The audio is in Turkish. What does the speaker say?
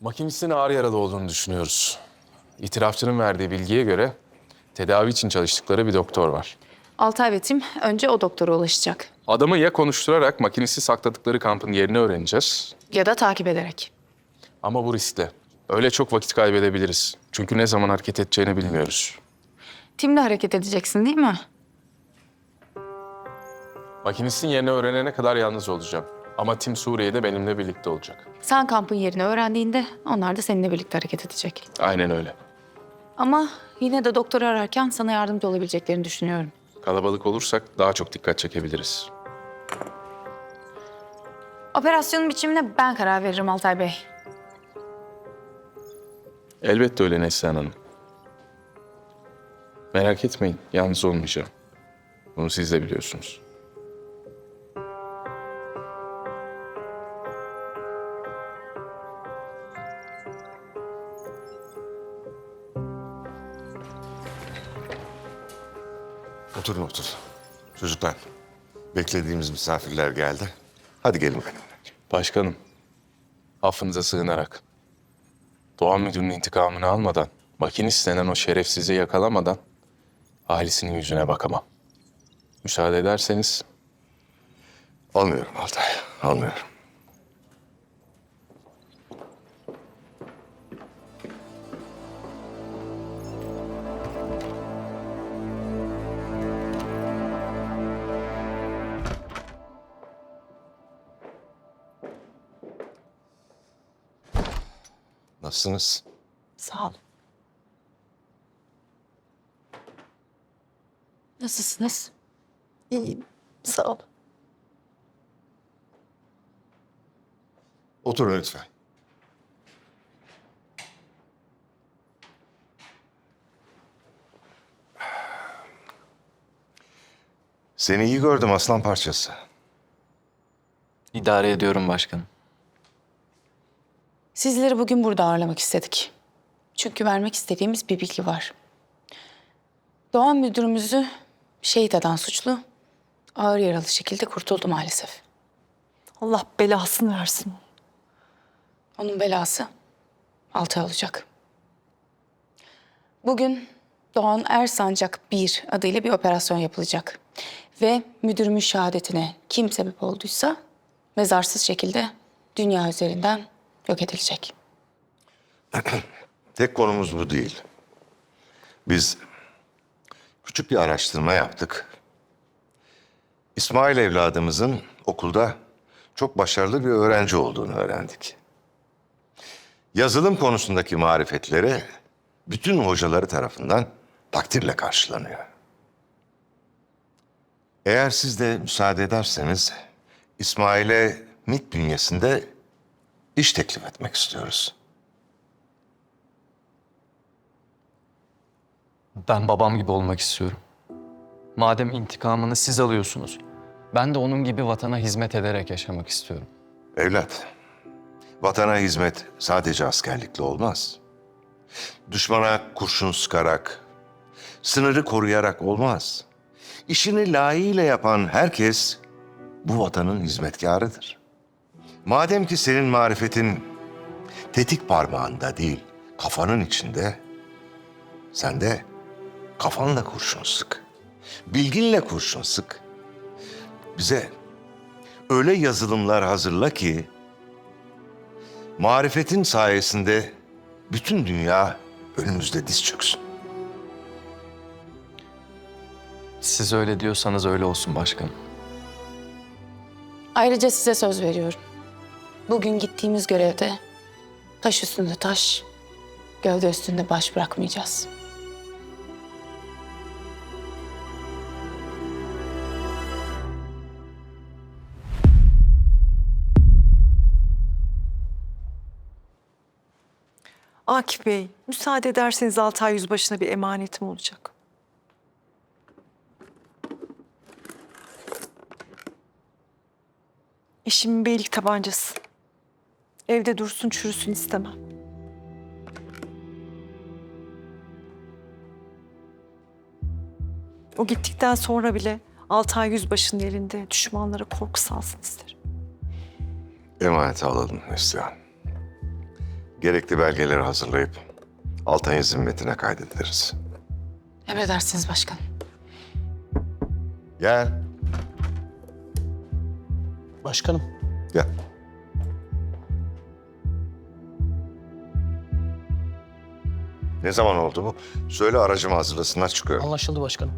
Makinistin ağır yaralı olduğunu düşünüyoruz. İtirafçının verdiği bilgiye göre tedavi için çalıştıkları bir doktor var. Altay ve Tim önce o doktora ulaşacak. Adamı ya konuşturarak makinisti sakladıkları kampın yerini öğreneceğiz Ya da takip ederek. ama bu riskle. Öyle çok vakit kaybedebiliriz. Çünkü ne zaman hareket edeceğini bilmiyoruz. Tim'le hareket edeceksin değil mi? Makinistin yerini öğrenene kadar yalnız olacağım. Ama Tim Suriye'de benimle birlikte olacak. Sen kampın yerini öğrendiğinde onlar da seninle birlikte hareket edecek. Aynen öyle. Ama yine de doktoru ararken sana yardımcı olabileceklerini düşünüyorum. Kalabalık olursak daha çok dikkat çekebiliriz. Operasyonun biçimine ben karar veririm Altay Bey. Elbette öyle Neslihan Hanım. Merak etmeyin, yalnız olmayacağım. Bunu siz de biliyorsunuz. Oturun oturun. Çocuklar, beklediğimiz misafirler geldi. Hadi gelin benimle. Başkanım, affınıza sığınarak. Doğan müdürünün intikamını almadan, makinist denen o şerefsizi yakalamadan ailesinin yüzüne bakamam. Müsaade ederseniz Almıyorum Altay, almıyorum. Nasılsınız? Sağ ol. Nasılsınız? İyiyim. Sağ ol. Oturun lütfen. Seni iyi gördüm aslan parçası. İdare ediyorum başkanım. Sizleri bugün burada ağırlamak istedik. Çünkü vermek istediğimiz bir bilgi var. Doğan müdürümüzü şehit eden suçlu ağır yaralı şekilde kurtuldu maalesef. Allah belasını versin. Onun belası Altay olacak. Bugün Doğan Ersancak 1 adıyla bir operasyon yapılacak. Ve müdürümün şehadetine kim sebep olduysa mezarsız şekilde dünya üzerinden yok edilecek. Tek konumuz bu değil. Biz küçük bir araştırma yaptık. İsmail evladımızın okulda çok başarılı bir öğrenci olduğunu öğrendik. Yazılım konusundaki marifetleri bütün hocaları tarafından takdirle karşılanıyor. Eğer siz de müsaade ederseniz İsmail'e MİT bünyesinde iş teklif etmek istiyoruz. Ben babam gibi olmak istiyorum. Madem intikamını siz alıyorsunuz, ben de onun gibi vatana hizmet ederek yaşamak istiyorum. Evlat, vatana hizmet sadece askerlikle olmaz. Düşmana kurşun sıkarak, sınırı koruyarak olmaz. İşini layığıyla yapan herkes bu vatanın hizmetkarıdır. Madem ki senin marifetin tetik parmağında değil, kafanın içinde, sen de kafanla kurşun sık. Bilginle kurşun sık. Bize öyle yazılımlar hazırla ki marifetin sayesinde bütün dünya önümüzde diz çöksün. Siz öyle diyorsanız öyle olsun başkanım. Ayrıca size söz veriyorum. Bugün gittiğimiz görevde taş üstünde taş, gövde üstünde baş bırakmayacağız. Akif Bey, müsaade ederseniz Altay Yüzbaşı'na bir emanetim olacak. Eşimin beylik tabancası. Evde dursun çürüsün istemem. O gittikten sonra bile Altay Yüzbaşı'nın elinde düşmanlara korku salsın isterim. Emaneti alalım Neslihan. gerekli belgeleri hazırlayıp Altay'ın zimmetine kaydederiz. Emredersiniz başkanım. Gel, Başkanım, gel. Ne zaman oldu bu? Söyle aracımı hazırlasınlar çıkıyorum. anlaşıldı başkanım.